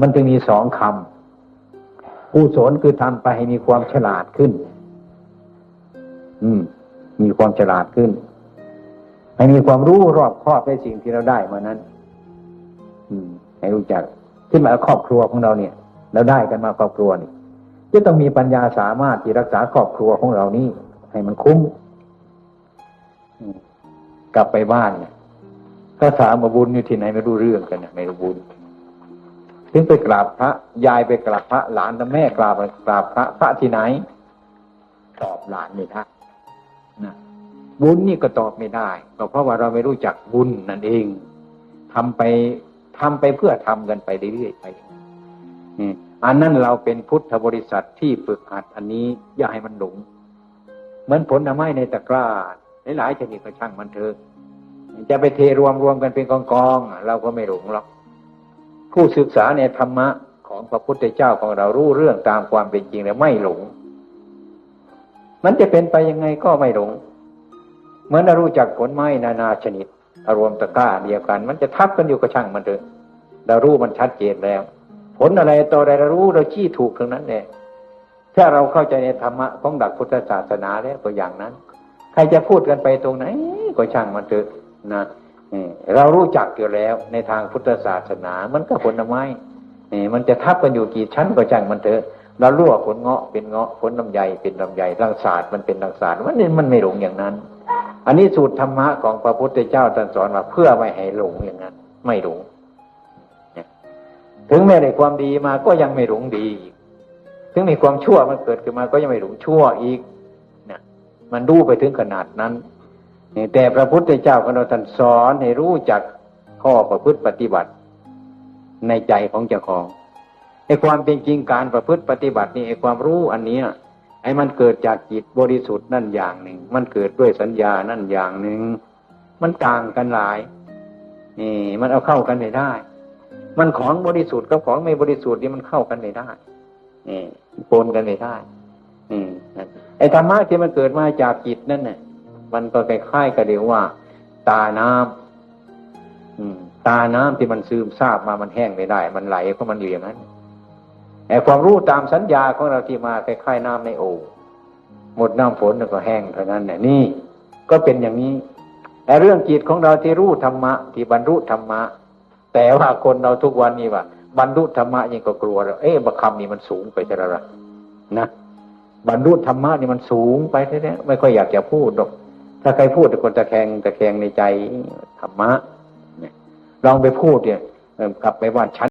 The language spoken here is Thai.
มันจึงมีสองคำกุศลคือทำไปให้มีความฉลาดขึ้น อืม มีความฉลาดขึ้น ให้มีความรู้รอบครอบในสิ่งที่เราได้มานั้น อืม ให้รู้จักที่มาครอบครัวของเราเนี่ยเราได้กันมาครอบครัวนี่จะต้องมีปัญญาสามารถที่รักษาครอบครัวของเรานี้ให้มันคุ้มกลับไปบ้านเนี่ยก็ถามาบุญอยู่ที่ไหนไม่รู้เรื่องกันเนะไม่รู้บุญ ถึงไปกราบพระยายไปกราบพระหลานแต่แม่กราบกราบพระพระที่ไหน ตอบหลานไม่ได้นะบุญนี่ก็ตอบไม่ได้ก็เพราะว่าเราไม่รู้จักบุญนั่นเองทำไปทำไปเพื่อทำกันไปเรื่อยๆไปอันนั้นเราเป็นพุทธบริษัทที่ฝึกหัดอันนี้อย่าให้มันหลงเหมือนผลไม้ในตะกร้าหลายๆชนิดก็ช่างมันเถอะจะไปเทรวมรวมกันเป็นกองกองเราก็ไม่หลงหรอก ผู้ศึกษาในธรรมะของพระพุทธเจ้าของเรารู้เรื่องตามความเป็นจริงแล้วไม่หลง มันจะเป็นไปยังไงก็ไม่หลง เหมือนเรารู้จักผลไม้นานาชนิด อารมณ์ตะก้าเดียวกัน มันจะทับกันอยู่กับช่างมันเถอะเรารู้มันชัดเจนแล้ว ผลอะไรต่ออะไรเรารู้เราชี้ถูกทั้งนั้นแหละถ้าเราเข้าใจในธรรมะของดักพุทธศาสนาแล้วก็อย่างนั้น ใครจะพูดกันไปตรงไหนก็ช่างมันเถอะนะ เรารู้จักอยู่แล้วในทางพุทธศาสนา มันก็ผลไม้มันจะทับกันอยู่กี่ชั้นก็ช่างมันเถอะเราลวกผลเงาะเป็นเงาะผลลำไยเป็นลำไยรังศาสตร์มันเป็นรังศาสตร์มันมันไม่หลงอย่างนั้น อันนี้สูตรธรรมะของพระพุทธเจ้าตรัสสอนมาเพื่อไม่ให้หลงอย่างนั้น ไม่หลงถึงแม้ได้ความดีมาก็ยังไม่หลงดีถึงมีความชั่วมันเกิดขึ้นมาก็ยังไม่หลงชั่วอีกนะมันดูไปถึงขนาดนั้น แต่พระพุทธเจ้าของเราท่านสอนให้รู้จักข้อประพฤติปฏิบัติในใจของเจ้าของไอ้ความเป็นจริงการประพฤติปฏิบัตินี่ไอ้ความรู้อันนี้ไอ้มันเกิดจากจิตบริสุทธิ์นั่นอย่างหนึ่ง มันเกิดด้วยสัญญานั่นอย่างหนึ่ง มันต่างกันหลายนี่มันเอาเข้ากันไม่ได้ มันของบริสุทธิ์กับของไม่บริสุทธิ์นี่มันเข้ากันไม่ได้นี่ปนกันไม่ได้นี่ไอ้ธรรมะที่มันเกิดมาจากจิตนั่นเนี่ย มันก็คล้ายๆกับเดียวว่า ตาน้ำอืม ตาน้ำที่มันซึมซาบมามันแห้งไม่ได้ มันไหลเพราะมันอยู่ยงนั้นแต่ความรู้ตามสัญญาของเราที่มาคล้ายๆน้ำในโอ่งหมดน้ำฝนแล้วก็แห้งเท่านั้นเนี่ยนี่ ก็เป็นอย่างนี้แต่เรื่องจิตของเราที่รู้ธรรมะ ที่บรรลุธรรมะ แต่ว่าคนเราทุกวันนี้ว่าบรรลุธรรมะยังก็กลัวแล้วเอ๊ะบัคำนี่มันสูงไปจะระนะบรรลุธรรมะนี่มันสูงไปแท้ๆไม่ค่อยอยากจะพูดหรอก ถ้าใครพูดแต่คนตะแคงตะแคงในใจธรรมะลองไปพูดเนี่ยกลับไปว่าฉัน